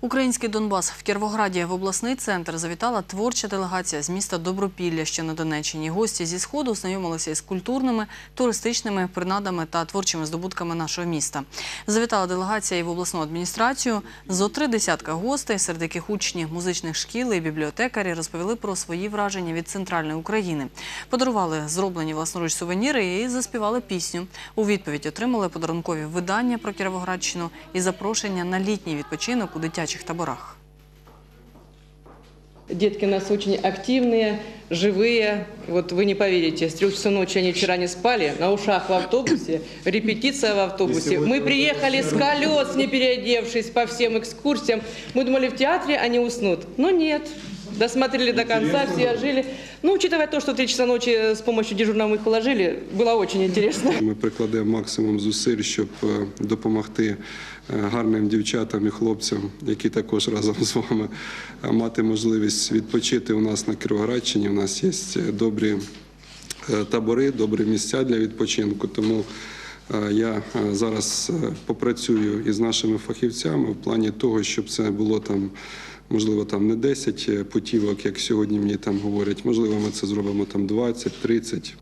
Український Донбас в Кіровограді в обласний центр завітала творча делегація з міста Добропілля, що на Донеччині. Гості зі сходу знайомилися із культурними, туристичними принадами та творчими здобутками нашого міста. Завітала делегація і в обласну адміністрацію. Зо три десятка гостей, серед яких учні музичних шкіл і бібліотекарі розповіли про свої враження від центральної України. Подарували зроблені власноруч сувеніри і заспівали пісню. У відповідь отримали подарункові видання про Кіровоградщину і запрошення на літній відпочинок у дитячих таборах. Детки у нас очень активные, живые. Вот вы не поверите, с трех часов ночи они вчера не спали, на ушах в автобусе, репетиция в автобусе. Мы приехали с колес, не переодевшись по всем экскурсиям. Мы думали, в театре они уснут. Но нет. Досмотрели до конца, все жили. Ну, учитывая то, что в 3 часа ночи с помощью дежурного их уложили, было очень интересно. Ми прикладемо максимум зусиль, щоб е, допомогти е, гарним дівчатам і хлопцям, які також разом з вами е, мати можливість відпочити у нас на Кіровоградщині. У нас є добрі е, табори, добрі місця для відпочинку. Тому е, я е, зараз е, попрацюю із нашими фахівцями в плані того, щоб це було там. Можливо, там не 10 путівок, як сьогодні мені там говорять. Можливо, ми це зробимо там 20, 30.